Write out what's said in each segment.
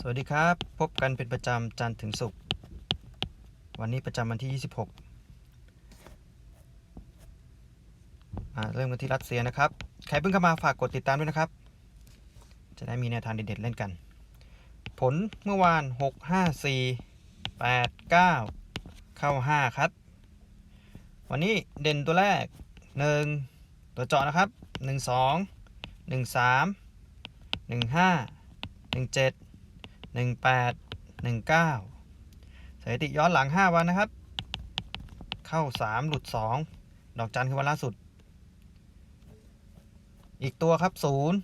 สวัสดีครับ พบกันเป็นประจำจันทร์ถึงศุกร์วันนี้ประจำวันที่ 26อ่าเริ่มกันที่รัสเซียนะครับ ใครเพิ่งเข้ามาฝากกดติดตามด้วยนะครับ จะได้มีแนวทางเด็ดๆเล่นกัน ผลเมื่อวาน 6 5 4 8 9 เข้า 5 ครับ วันนี้เด่นตัวแรก 1 ตัวเจาะนะครับ 1 2 1 3 1 5 1 7 หนึ่งแปดหนึ่งเก้าสถิติย้อนหลังห้าวันนะครับ เข้าสามหลุดสองดอกจันคือวันล่าสุด อีกตัวครับศูนย์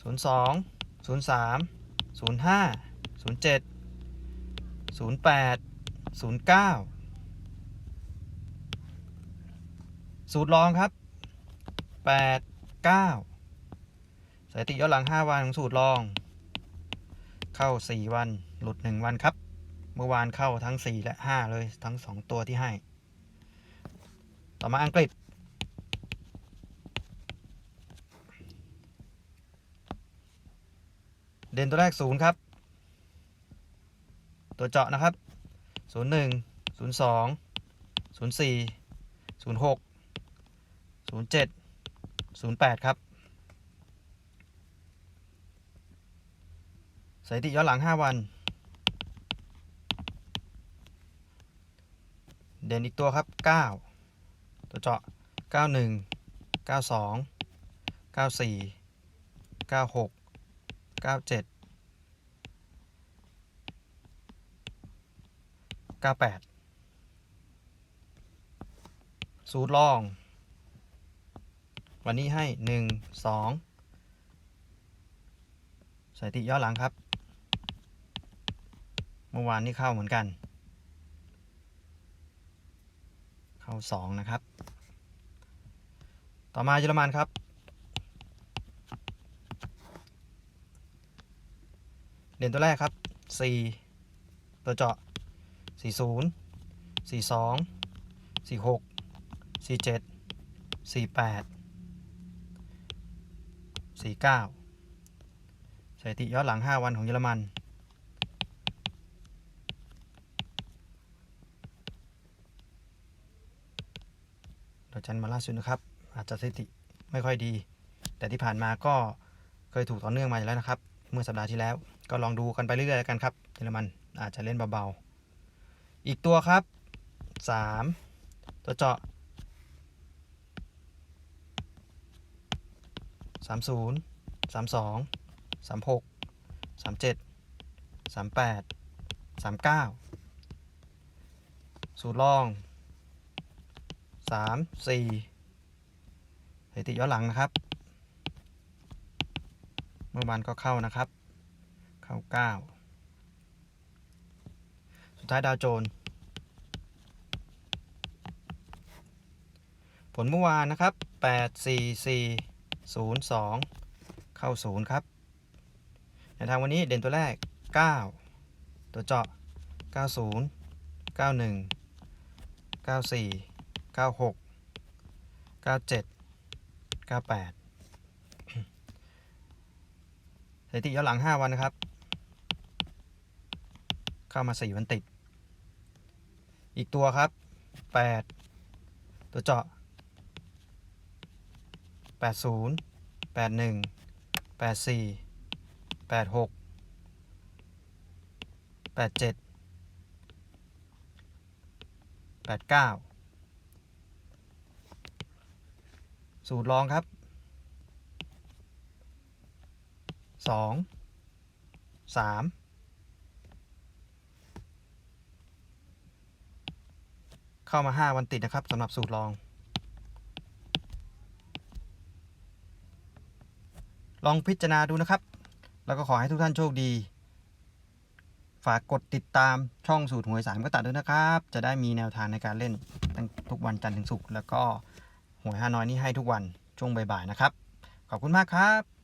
ศูนย์สองศูนย์สามศูนย์ห้าศูนย์เจ็ดศูนย์แปดศูนย์เก้าสูตรรองครับแปดเก้าสถิติย้อนหลัง 5 วันของสูตรรอง เข้า 4 วัน หลุด 1 วันครับ เมื่อวานเข้าทั้ง 4 และ 5 เลยทั้ง 2 ตัวที่ให้ ต่อมาอังกฤษ เด่นตัวแรก 0 ครับ ตัวเจาะนะครับ 01 02 04 06 07 08 ครับ สถิติย้อนหลัง 5 วัน เด่นอีกตัวครับ 9 ตัวเจาะ 91 92 94 96 97 98 สูตรลอง วันนี้ให้ 1 2 สถิติย้อนหลังครับ เมื่อวานนี้เข้าเหมือนกัน เข้า 2 นะครับ ต่อมาเยอรมันครับเด่นตัวแรกครับ 4 ตัวเจาะ 40 42 46 47 48 49 สถิติย้อนหลัง 5 วันของเยอรมันดอกจันมาล่าสุดนะครับ อาจจะสถิติไม่ค่อยดี แต่ที่ผ่านมาก็เคยถูกต่อเนื่องมาอยู่แล้วนะครับ เมื่อสัปดาห์ที่แล้วก็ลองดูกันไปเรื่อยๆแล้วกันครับเยอรมันอาจจะเล่นเบาๆ อีกตัวครับ 3 ตัวเจาะ30 32 36 37 38 39สูตรลองสามสี่สถิติย้อนหลังนะครับ เมื่อวานก็เข้านะครับ เข้าเก้าสุดท้ายดาวโจนผลเมื่อวานนะครับแปดสี่สี่ศูนย์สองเข้าศูนย์ครับ ในวทางวันนี้เด่นตัวแรกเก้าตัวเจาะเก้าศูนย์เก้าหนึ่งเก้าสี่96 97 98สถิติย้อนหลัง 5 วันนะครับ เข้ามา 4 วันติด อีกตัวครับ 8 ตัวเจาะ 80 81 84 86 87 89สูตรรองครับสองสามเข้ามาห้าวันติดนะครับสำหรับสูตรรอง ลองพิจารณาดูนะครับ แล้วก็ขอให้ทุกท่านโชคดี ฝากกดติดตามช่องสูตรหวยสามก็ตัดด้วยนะครับ จะได้มีแนวทางในการเล่นตั้งทุกวันจันทร์ถึงศุกร์แล้วก็หวยฮานอยนี่ให้ทุกวันช่วงบ่ายๆนะครับ ขอบคุณมากครับ